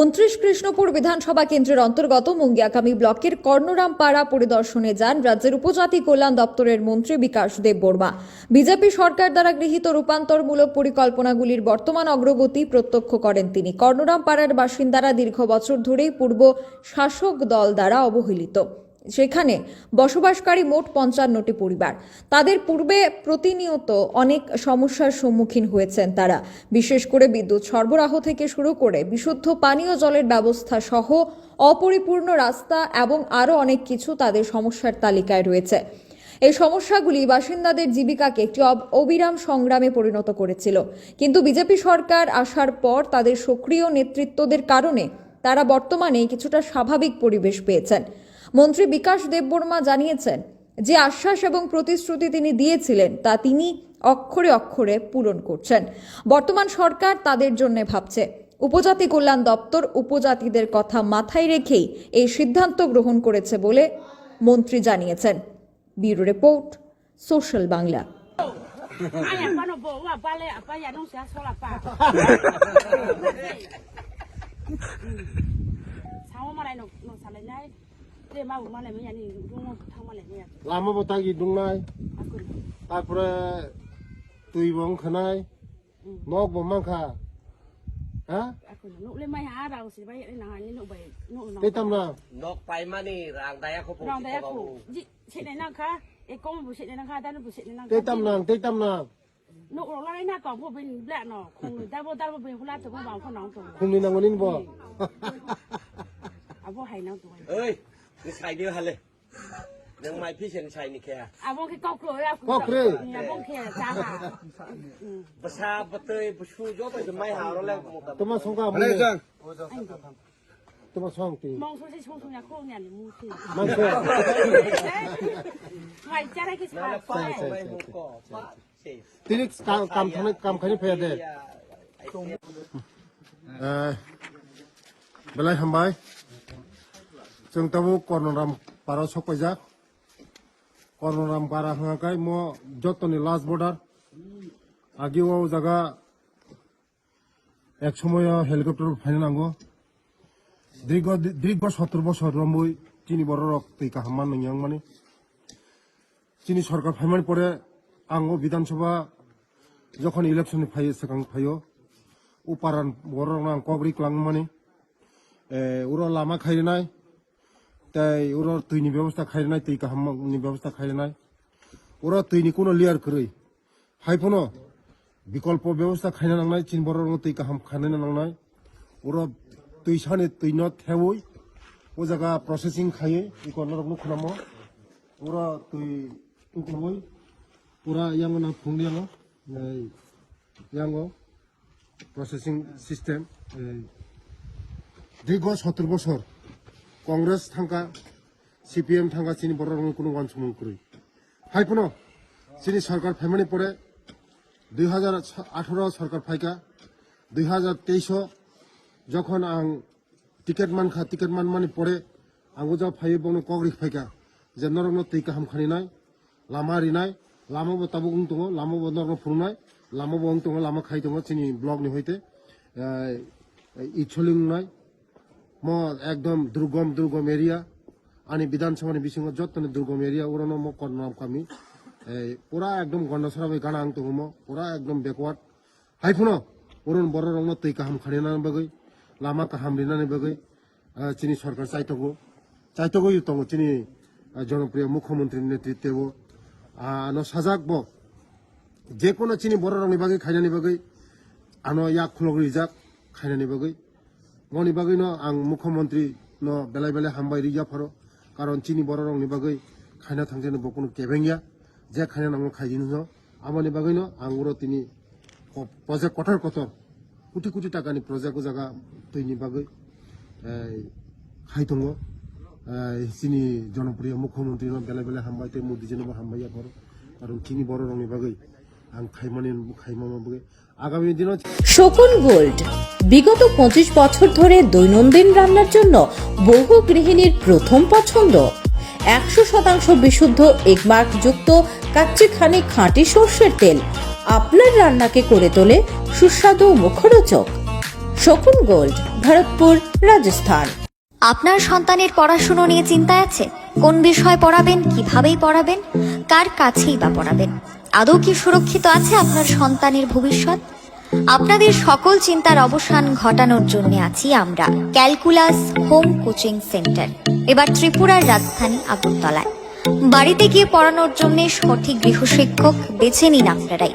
উনত্রিশ কৃষ্ণপুর বিধানসভা কেন্দ্রের অন্তর্গত মুঙ্গিয়াকামী ব্লকের কর্ণরামপাড়া পরিদর্শনে যান রাজ্যের উপজাতি কল্যাণ দপ্তরের মন্ত্রী বিকাশ দেব বর্মা। বিজেপি সরকার দ্বারা গৃহীত রূপান্তরমূলক পরিকল্পনাগুলির বর্তমান অগ্রগতি প্রত্যক্ষ করেন তিনি। কর্ণরামপাড়ার বাসিন্দারা দীর্ঘ বছর ধরেই পূর্ব শাসক দল দ্বারা অবহেলিত। সেখানে বসবাসকারী মোট পঞ্চান্নটি পরিবার। তাদের পূর্বে প্রতিনিয়ত অনেক সমস্যার সম্মুখীন হয়েছেন তারা। বিশেষ করে বিদ্যুৎ সরবরাহ থেকে শুরু করে বিশুদ্ধ পানীয় জলের ব্যবস্থা সহ অপরিপূর্ণ রাস্তা এবং আরও অনেক কিছু তাদের সমস্যার তালিকায় রয়েছে। এই সমস্যাগুলি বাসিন্দাদের জীবিকাকে একটি অবিরাম সংগ্রামে পরিণত করেছিল। কিন্তু বিজেপি সরকার আসার পর তাদের সক্রিয় নেতৃত্বদের কারণে তারা বর্তমানে কিছুটা স্বাভাবিক পরিবেশ পেয়েছেন। মন্ত্রী বিকাশ দেববর্মা জানিয়েছেন যে আশ্বাস এবং প্রতিশ্রুতি তিনি দিয়েছিলেন তা তিনি অক্ষরে অক্ষরে পূরণ করছেন। বর্তমান সরকার তাদের জন্য ভাবছে। উপজাতি কল্যাণ দপ্তর উপজাতিদের কথা মাথায় রেখেই এই সিদ্ধান্ত গ্রহণ করেছে বলে মন্ত্রী জানিয়েছেন। Bureau report social Bangla. রে মা উমা নাই মিয়া নি দুঙ্গ থামা নাই মিয়া লামা বতা কি দুঙ্গাই তারপরে তুই বং খনাই নক বমাংখা হ্যাঁ নুকলে মাই হা রাও সিবাই না হানি নুক বাই নুক না তেতাম না নক পাইমা নি রাং দায়া খো রাং দায়া খো জি ছেনে না খা এ কম বুসে না খা দান বুসে না তেতাম না তেতাম না นุกลงไล่หน้ากล่องพวกเป็นแหละหนอคงได้บ่ได้บ่เป็นคนละตัวบ่าวคนน้องตัวคงนี่นางวันนี้บ่เอาบ่ให้น้องตัวเอ้ย นี่ใครดีฮันเลยยังไม่พี่เชียชัยนี่แค่อะวงแคือก็ครัวแล้วก็ครัวเนี่ยวงแค่จ้าหาภาษาปะเตยปะชูยอไปจะไม่หาเราแล้วตัวมาส่งกรามอะไรจังตัวมาส่งตีมองสุดที่ชงสุงเนี่ยโคเนี่ยหรือมูสิมันโคไม่ใช่ได้กี่สายใช่ใช่ใช่ทีนี้กรรมกรรมทำกรรมใครเพื่อเด็ดเออเป็นไรทำไม जों तबो कर्णराम पारा सकायजाक कर्णराम पारा हांगाखाय म जतनि लास्ट बर्डार আগেও জায়গা এক সময় হেলিকপ্টার ফাইনে নাঙ্গো দীর্ঘ দীর্ঘ সত্তর বছর রম্বই চিনি বড় রক্তই কাহামান নইয়াং মানে চিনি সরকার ফাইমার পরে আঙ্গো বিধানসভা যখন ইলেকশন ফাইয়ে সেখান ফাইও উপারান বড় নাং কবরি ক্লাং মানে ওরা লামা খাই নাই তাই ওরা তৈনি ব্যবস্থা খাই নাই তৈ হামনি মানে ব্যবস্থা খাই নাই। ওরা তৈনি কোনো লিয়ার করি হাইফোন বিকল্প ব্যবস্থা খাইনা নাংনাই চীন বড় তৈ কাহাম খাইনা নাংনাই ওরা তৈ সানে তৈন থেওই ও জায়গা প্রসেসিং খাইয়ে ইকনরকম খুনামো ওরা তৈ টুকরবই ওরা ইয়াঙ্গ না ফুংনি আঙো ইয়াঙ্গ প্রসেসিং সিস্টেম দীর্ঘ সতেরো বছর কংগ্রেস থাঙ্কা, সিপিএম থাঙ্কা, চিনি বড় রঙ কোনো গান সুমন করি। হাইপন চিনি সরকার ফ্যামিলি পরে দুই হাজার আঠারো সরকার ফাইকা, দুই হাজার তেইশ যখন আং টিকেট মানখা টিকেট মান মানে পরে আঙ্গু যা ফাই বন কগ্রি ফাইকা, যে নরম তৈ কাহাম খানি নাই, লামা রিনাই লামাবো তাবো উং দো লামাবো নরম ফুরনাই লামাবো উং দো লামা খাই দো চিনি ব্লকনি হইতে ইচ্ছলিং নাই। একদम दुर्गम दुर्गम एरिया अनि विधानसभा विषयमा जत्न दुर्गम एरिया ओर म नाम कामी पुरा एकदम गन्डसराबै गाना आङ हुम पुरा एकदम बेकवार्ड हाइफुन ओरन बर रङ तै काहाम खाने बगै लामा काहाम लिनानै बगै चिनी सरकार চাইতগো চাইতগো ইউ তঙ্গ চিনি জনপ্রিয় মুখ্যমন্ত্রীর নেতৃত্বে বো আনো সাজাক বো যে কোনো চিনি বড় রঙনি বাগৈ খাইনানি বাগৈ আনো ইয়াক খুলগ রিজাক খাইনানি বাগৈ belai hambai rija pharo karon chini boro rong ni bagui khaina thangje no bokuno kebengya je khaina nango khaijini no amani bagui no ang uro tini project kotor kotor crore crore টাকানি project জায়গা তৈরি বাগৈ খাই দङ চিনি জনপ্রিয় মুখ্যমন্ত্রী বেলা বেলা হামবাই তে মোদী যেনবো হামবাইয়া বড় কারণ চিনি বড় রঙনি বাগৈ শকুন গোল্ড। বিগত পঁচিশ বছর ধরে দৈনন্দিন রান্নার জন্য বহু গৃহিণীর প্রথম পছন্দ। একশো শতাংশ বিশুদ্ধ এগমার্ক যুক্ত কাচ্চিখানি খাঁটি সর্ষের তেল। আপনার রান্নাকে করে তোলে সুস্বাদু মুখরোচক। শকুন গোল্ড ভরতপুর রাজস্থান। আপনার সন্তানের পড়াশুনো নিয়ে চিন্তায় আছে? কোন বিষয় পড়াবেন কিভাবেই পড়াবেন? কার কাছেই বা পড়াবেন? আদৌ কি সুরক্ষিত আছে আপনার সন্তানের ভবিষ্যৎ? আপনাদের সকল চিন্তার অবসান ঘটানোর জন্য আছি আমরা, ক্যালকুলাস হোম কোচিং সেন্টার, এবার ত্রিপুরার রাজধানী আগরতলায়। বাড়িতে গিয়ে পড়ানোর জন্য সঠিক গৃহশিক্ষক বেছে নিন আপনারাই।